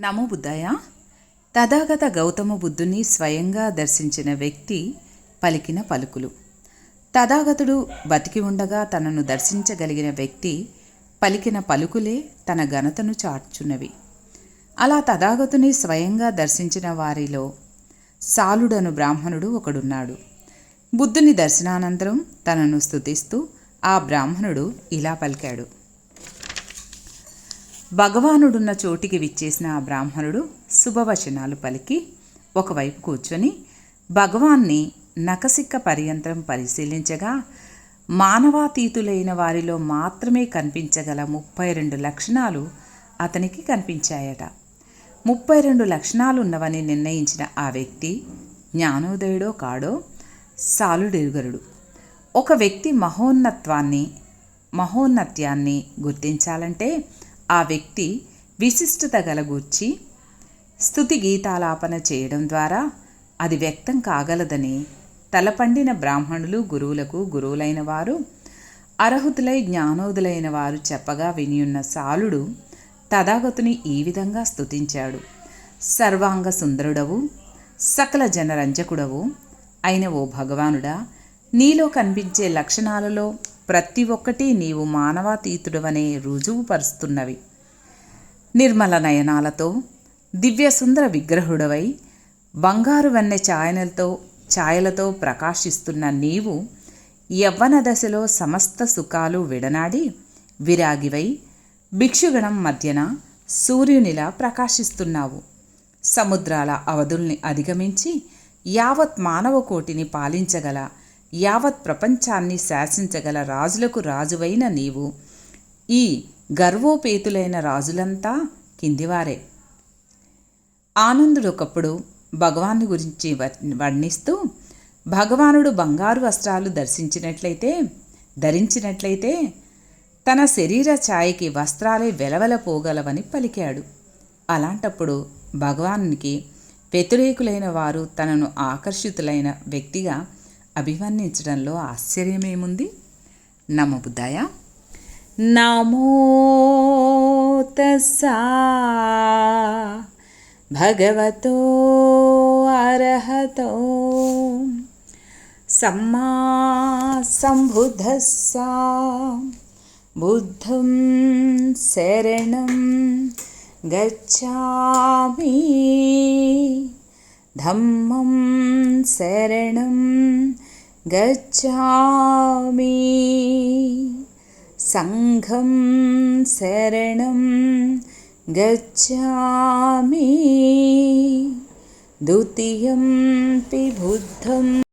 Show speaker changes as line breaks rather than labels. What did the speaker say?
నమో బుద్ధాయ. తథాగత గౌతమ బుద్ధుని స్వయంగా దర్శించిన వ్యక్తి పలికిన పలుకులు. తథాగతుడు బతికి ఉండగా తనను దర్శించగలిగిన వ్యక్తి పలికిన పలుకులే తన ఘనతను చాటుచున్నవి. అలా తథాగతుని స్వయంగా దర్శించిన వారిలో సాలుడను బ్రాహ్మణుడు ఒకడున్నాడు. బుద్ధుని దర్శనానంతరం తనను స్తుతిస్తూ ఆ బ్రాహ్మణుడు ఇలా పలికాడు. భగవానుడున్న చోటికి విచ్చేసిన ఆ బ్రాహ్మణుడు శుభవచనాలు పలికి ఒకవైపు కూర్చొని భగవాన్ని నకసిక్క పర్యంతరం పరిశీలించగా మానవాతీతులైన వారిలో మాత్రమే కనిపించగల ముప్పై రెండు లక్షణాలు అతనికి కనిపించాయట. ముప్పై రెండు లక్షణాలు ఉన్నవని నిర్ణయించిన ఆ వ్యక్తి జ్ఞానోదయుడో కాడో సాలుడెరుగరుడు. ఒక వ్యక్తి మహోన్నత్వాన్ని మహోన్నత్యాన్ని గుర్తించాలంటే ఆ వ్యక్తి విశిష్టత గలగూర్చి స్థుతి గీతాలాపన చేయడం ద్వారా అది వ్యక్తం కాగలదని తలపండిన బ్రాహ్మణులు గురువులకు గురువులైన వారు అర్హుతులై జ్ఞానోదులైన వారు చెప్పగా వినియున్న సాలుడు తథాగతుని ఈ విధంగా స్థుతించాడు సర్వాంగ సుందరుడవు సకల జనరంజకుడవు అయిన ఓ భగవానుడా నీలో కనిపించే లక్షణాలలో ప్రతి ఒక్కటి నీవు మానవాతీతుడవనే రుజువుపరుస్తున్నవి నిర్మల నయనాలతో దివ్యసుందర విగ్రహుడవై బంగారు వన్నె ఛాయలతో ఛాయలతో ప్రకాశిస్తున్న నీవు యవ్వన దశలో సమస్త సుఖాలు విడనాడి విరాగివై భిక్షుగణం మధ్యన సూర్యునిలా ప్రకాశిస్తున్నావు. సముద్రాల అవధుల్ని అధిగమించి యావత్ మానవ కోటిని పాలించగల యావత్ ప్రపంచాన్ని శాసించగల రాజులకు రాజువైన నీవు. ఈ గర్వోపేతులైన రాజులంతా కిందివారే. ఆనందుడు ఒకప్పుడు భగవాను గురించి వర్ణిస్తూ భగవానుడు బంగారు వస్త్రాలు దర్శించినట్లయితే ధరించినట్లయితే తన శరీర ఛాయకి వస్త్రాలే వెలవెలపోగలవని పలికాడు. అలాంటప్పుడు భగవానునికి వ్యతిరేకులైన వారు తనను ఆకర్షితులైన వ్యక్తిగా అభివర్ణించడంలో ఆశ్చర్యమేముంది? నమో బుద్ధాయ. నమో తస్సా. భగవతో అర్హతో. సమ్మా సంబుద్ధస్సా బుద్ధం శరణం గచ్చామి. ధమ్మం శరణం गच्छामि। सङ्घं शरणं गच्छामि। द्वितीयं पिबुद्धम्